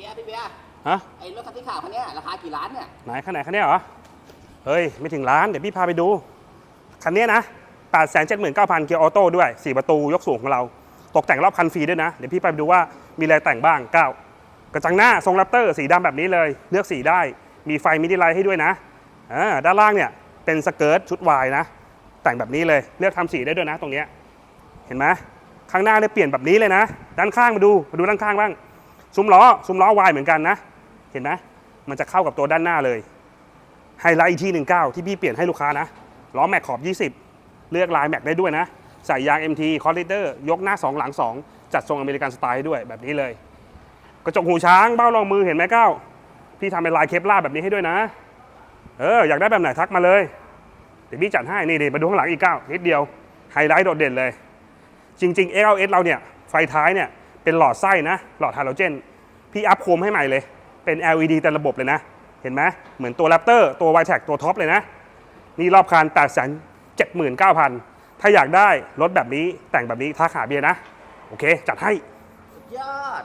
บียร์พี่เบียร์ฮะไอ้รถคันที่ขาวคันเนี้ยราคากี่ล้านเนี่ยไหนคันไหนคันเนี้ยเหรอเฮ้ยไม่ถึงล้านเดี๋ยวพี่พาไปดูคันเนี้ยนะ8 7 9 0 0 0เกียร์ออโต้ด้วย 4 ประตูยกสูงของเรา ตกแต่งรอบคันฟรีด้วยนะ เดี๋ยวพี่ไปดูว่ามีอะไรแต่งบ้างก้าวกระจังหน้าทรงแรปเตอร์สีดำแบบนี้เลย เลือกสีได้ มีไฟมิดิไลท์ให้ด้วยนะอ่าด้านล่างเนี่ยเป็นสเกิร์ตชุดวายนะ แต่งแบบนี้เลย เลือกทำสีได้ด้วยนะตรงเนี้ย เห็นไหมข้างหน้าเนี่ยเปลี่ยนแบบนี้เลยนะ ด้านข้างมาดู มาดูด้านข้างบ้าง ซุ้มล้อซุ้มล้อวายเหมือนกันนะ เห็นไหมมันจะเข้ากับตัวด้านหน้าเลยไฮไลท์อีกที่19 ที่พี่เปลี่ยนให้ลูกค้านะล้อแม็กขอบ 20 เลือกลายแม็กได้ด้วยนะ ใส่ยาง MT คอร์ลิเตอร์ยกหน้า 2 หลัง 2 จัดทรงอเมริกันสไตล์ให้ด้วยแบบนี้เลย กระจกหูช้างเบ้ารองมือเห็นไหมก้าวพี่ทำเป็นลายเคปลาแบบนี้ให้ด้วยนะ เออ อยากได้แบบไหนทักมาเลย เดี๋ยวพี่จัดให้ นี่ดิมาดูข้างหลังอีกก้าวนิดเดียวไฮไลท์โดดเด่นเลย จริง ๆ XLS เราเนี่ยไฟท้ายเนี่ย เป็นหลอดไส้นะ หลอดฮาโลเจน พี่อัพโคมให้ใหม่เลย เป็น LED แต่ระบบเลยนะ เห็นไหมเหมือนตัวแรปเตอร์ตัวไวแท็กตัวท็อปเลยนะ นี่รอบคัน8 7 9 0 0 0 ถ้าอยากได้รถแบบนี้แต่งแบบนี้ทักหาเบียนะ โอเค จัดให้สุดยอด